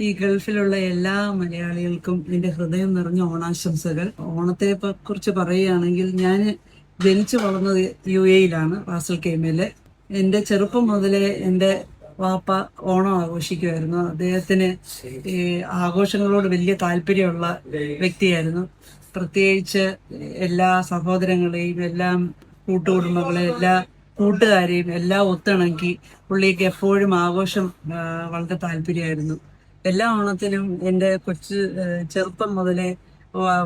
ഈ ഗൾഫിലുള്ള എല്ലാ മലയാളികൾക്കും എന്റെ ഹൃദയം നിറഞ്ഞ ഓണാശംസകൾ. ഓണത്തെ കുറിച്ച് പറയുകയാണെങ്കിൽ ഞാൻ ജനിച്ചു വളർന്നത് യു എയിലാണ് വാസൽ കെയ്മയിൽ എന്റെ ചെറുപ്പം മുതലേ എന്റെ വാപ്പ ഓണം ആഘോഷിക്കുമായിരുന്നു. അദ്ദേഹത്തിന് ഈ ആഘോഷങ്ങളോട് വലിയ താല്പര്യമുള്ള വ്യക്തിയായിരുന്നു. പ്രത്യേകിച്ച് എല്ലാ സഹോദരങ്ങളെയും എല്ലാം കൂട്ടുകുടുംബങ്ങളെയും എല്ലാ കൂട്ടുകാരെയും എല്ലാം ഒത്തിണക്കി പുള്ളിക്ക് എപ്പോഴും ആഘോഷം വളരെ താല്പര്യമായിരുന്നു. എല്ലാ ഓണത്തിനും എന്റെ കൊച്ചു ചെറുപ്പം മുതലേ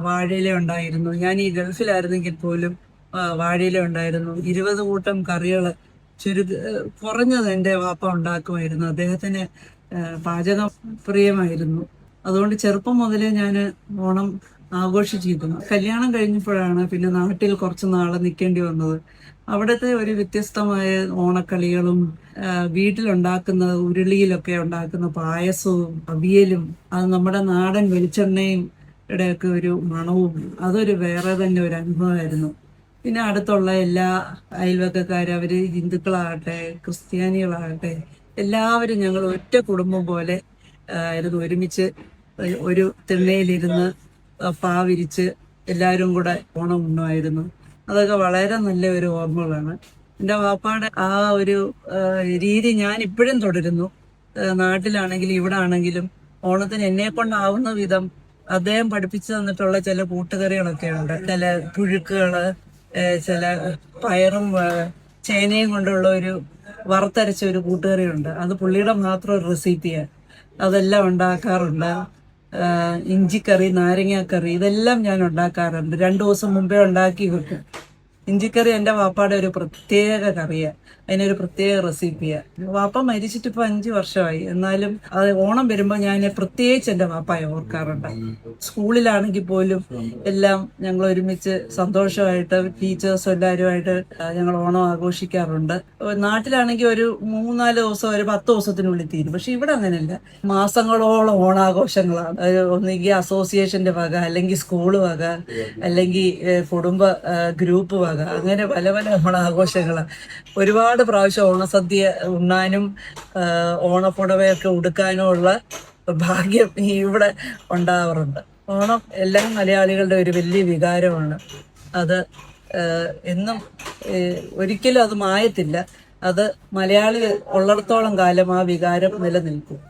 വാഴയില ഉണ്ടായിരുന്നു. ഞാൻ ഈ ഗൾഫിലായിരുന്നെങ്കിൽ പോലും വാഴയില ഉണ്ടായിരുന്നു. ഇരുപത് കൂട്ടം കറികൾ ചുരു കുറഞ്ഞത് എന്റെ വാപ്പ ഉണ്ടാക്കുമായിരുന്നു. അദ്ദേഹത്തിന് പാചക പ്രിയമായിരുന്നു. അതുകൊണ്ട് ചെറുപ്പം മുതലേ ഞാൻ ഓണം ആഘോഷിച്ചിരുന്നു. കല്യാണം കഴിഞ്ഞപ്പോഴാണ് പിന്നെ നാട്ടിൽ കുറച്ച് നാളെ നിൽക്കേണ്ടി വന്നത്. അവിടുത്തെ ഒരു വ്യത്യസ്തമായ ഓണക്കളികളും വീട്ടിലുണ്ടാക്കുന്ന ഉരുളിയിലൊക്കെ ഉണ്ടാക്കുന്ന പായസവും അവിയലും അത് നമ്മുടെ നാടൻ വെളിച്ചെണ്ണയും ഒക്കെ ഒരു മണവും അതൊരു വേറെ തന്നെ ഒരു അനുഭവമായിരുന്നു. പിന്നെ അടുത്തുള്ള എല്ലാ അയൽവക്കക്കാരും അവർ ഹിന്ദുക്കളാകട്ടെ ക്രിസ്ത്യാനികളാകട്ടെ എല്ലാവരും ഞങ്ങൾ ഒറ്റ കുടുംബം പോലെ ആയിരുന്നു ഒരുമിച്ച് ഒരു തിണ്ണയിലിരുന്ന് പാവിരിച്ച് എല്ലാവരും കൂടെ ഓണം ഉണ്ണുമായിരുന്നു. അതൊക്കെ വളരെ നല്ല ഒരു ഓർമ്മകളാണ്. എന്റെ വാപ്പാടെ ആ ഒരു രീതി ഞാൻ ഇപ്പോഴും തുടരുന്നു. നാട്ടിലാണെങ്കിലും ഇവിടെ ആണെങ്കിലും ഓണത്തിന് എന്നെ കൊണ്ടാവുന്ന വിധം അദ്ദേഹം പഠിപ്പിച്ചു തന്നിട്ടുള്ള ചില കൂട്ടുകറികളൊക്കെ ഉണ്ട് ചില പുഴുക്കുകൾ ചില പയറും ചേനയും കൊണ്ടുള്ള ഒരു വറുത്തരച്ച ഒരു കൂട്ടുകറിയുണ്ട്. അത് പുള്ളിയുടെ മാത്രം ഒരു റെസിപ്പിയാണ് അതെല്ലാം ഉണ്ടാക്കാറുണ്ട്. ഇഞ്ചിക്കറി നാരങ്ങാക്കറി ഇതെല്ലാം ഞാൻ ഉണ്ടാക്കാറുണ്ട്. രണ്ടു ദിവസം മുമ്പേ ഉണ്ടാക്കി വെക്കും. ഇഞ്ചിക്കറി എന്റെ വാപ്പയുടെ ഒരു പ്രത്യേക കറിയാണ് അതിനൊരു പ്രത്യേക റെസിപ്പിയാണ് വാപ്പ മരിച്ചിട്ട് ഇപ്പൊ അഞ്ചു വർഷമായി. എന്നാലും അത് ഓണം വരുമ്പോൾ ഞാൻ പ്രത്യേകിച്ച് എന്റെ വാപ്പായെ ഓർക്കാറുണ്ട്. സ്കൂളിലാണെങ്കിൽ പോലും എല്ലാം ഞങ്ങൾ ഒരുമിച്ച് സന്തോഷമായിട്ട് ടീച്ചേഴ്സ് എല്ലാവരുമായിട്ട് ഞങ്ങൾ ഓണം ആഘോഷിക്കാറുണ്ട്. നാട്ടിലാണെങ്കിൽ ഒരു മൂന്നാൽ ദിവസം ഒരു പത്ത് ദിവസത്തിനുള്ളിൽ തീരും. പക്ഷെ ഇവിടെ അങ്ങനെയല്ല. മാസങ്ങളോളം ഓണാഘോഷങ്ങളാണ്. ഒന്നുകിൽ അസോസിയേഷന്റെ വക അല്ലെങ്കിൽ സ്കൂൾ വക അല്ലെങ്കിൽ കുടുംബ ഗ്രൂപ്പ് വക. അങ്ങനെ പല പല ഓണാഘോഷങ്ങളാണ് ഒരുപാട് പ്രാവശ്യം ഓണസദ്യ ഉണ്ണാനും ഓണപ്പുടവയൊക്കെ ഉടുക്കാനും ഉള്ള ഭാഗ്യം ഇവിടെ ഉണ്ടാവാറുണ്ട്. ഓണം എല്ലാ മലയാളികളുടെ ഒരു വലിയ വികാരമാണ്. അത് എന്നും ഒരിക്കലും അത് മായത്തില്ല. അത് മലയാളി ഉള്ളിടത്തോളം കാലം ആ വികാരം നിലനിൽക്കും.